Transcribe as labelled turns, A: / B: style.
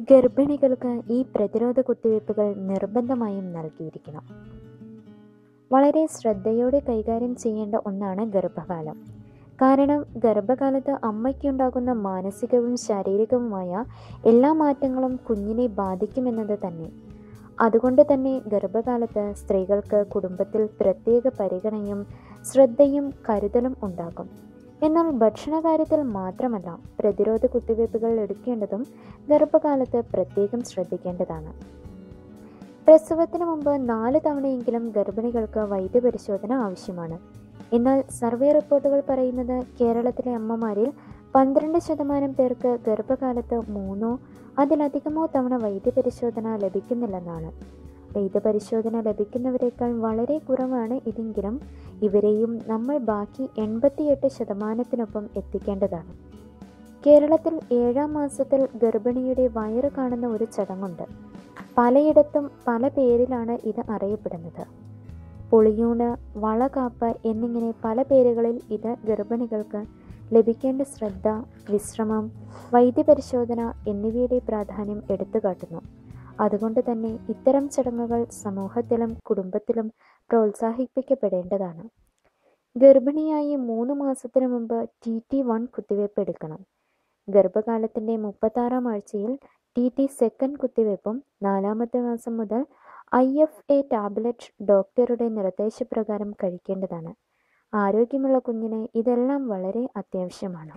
A: ഗർഭിണികൾക്ക് ഈ പ്രതിരോധ കുത്തിവയ്പ്പുകൾ നിർബന്ധമായും നൽകിയിരിക്കണം. വളരെ ശ്രദ്ധയോടെ കൈകാര്യം ചെയ്യേണ്ട ഒന്നാണ് ഗർഭകാലം. കാരണം ഗർഭകാലത്ത് അമ്മയ്ക്കുണ്ടാകുന്ന മാനസികവും ശാരീരികവുമായ എല്ലാ മാറ്റങ്ങളും കുഞ്ഞിനെ ബാധിക്കുമെന്നത് തന്നെ. അതുകൊണ്ട് തന്നെ ഗർഭകാലത്ത് സ്ത്രീകൾക്ക് കുടുംബത്തിൽ പ്രത്യേക പരിഗണനയും ശ്രദ്ധയും കരുതലും ഉണ്ടാകും. എന്നാൽ ഭക്ഷണകാര്യത്തിൽ മാത്രമല്ല പ്രതിരോധ കുത്തിവയ്പ്പുകൾ എടുക്കേണ്ടതും ഗർഭകാലത്ത് പ്രത്യേകം ശ്രദ്ധിക്കേണ്ടതാണ്. പ്രസവത്തിന് മുമ്പ് നാല് തവണയെങ്കിലും ഗർഭിണികൾക്ക് വൈദ്യപരിശോധന ആവശ്യമാണ്. എന്നാൽ സർവേ റിപ്പോർട്ടുകൾ പറയുന്നത് കേരളത്തിലെ അമ്മമാരിൽ പന്ത്രണ്ട് ശതമാനം പേർക്ക് ഗർഭകാലത്ത് മൂന്നോ അതിലധികമോ തവണ വൈദ്യപരിശോധന ലഭിക്കുന്നില്ലെന്നാണ്. വൈദ്യപരിശോധന ലഭിക്കുന്നവരെക്കാൾ വളരെ കുറവാണ് ഇതെങ്കിലും ഇവരെയും നമ്മൾ ബാക്കി എൺപത്തിയെട്ട് ശതമാനത്തിനൊപ്പം എത്തിക്കേണ്ടതാണ്. കേരളത്തിൽ ഏഴാം മാസത്തിൽ ഗർഭിണിയുടെ വയറ് കാണുന്ന ഒരു ചടങ്ങുണ്ട്. പലയിടത്തും പല പേരിലാണ് ഇത് അറിയപ്പെടുന്നത്. പുളിയൂണ് വളകാപ്പ് എന്നിങ്ങനെ പല പേരുകളിൽ ഇത് ഗർഭിണികൾക്ക് ലഭിക്കേണ്ട ശ്രദ്ധ വിശ്രമം വൈദ്യപരിശോധന എന്നിവയുടെ പ്രാധാന്യം എടുത്തുകാട്ടുന്നു. അതുകൊണ്ട് തന്നെ ഇത്തരം ചടങ്ങുകൾ സമൂഹത്തിലും കുടുംബത്തിലും പ്രോത്സാഹിപ്പിക്കപ്പെടേണ്ടതാണ്. ഗർഭിണിയായി മൂന്ന് മാസത്തിനു മുമ്പ് ടി ടി വൺ കുത്തിവയ്പ് എടുക്കണം. ഗർഭകാലത്തിന്റെ മുപ്പത്താറാം ആഴ്ചയിൽ ടി ടി സെക്കൻഡ് കുത്തിവയ്പ്പും നാലാമത്തെ മാസം മുതൽ ഐ എഫ് എ ടാബ്ലറ്റ് ഡോക്ടറുടെ നിർദ്ദേശപ്രകാരം കഴിക്കേണ്ടതാണ്. ആരോഗ്യമുള്ള കുഞ്ഞിന് ഇതെല്ലാം വളരെ അത്യാവശ്യമാണ്.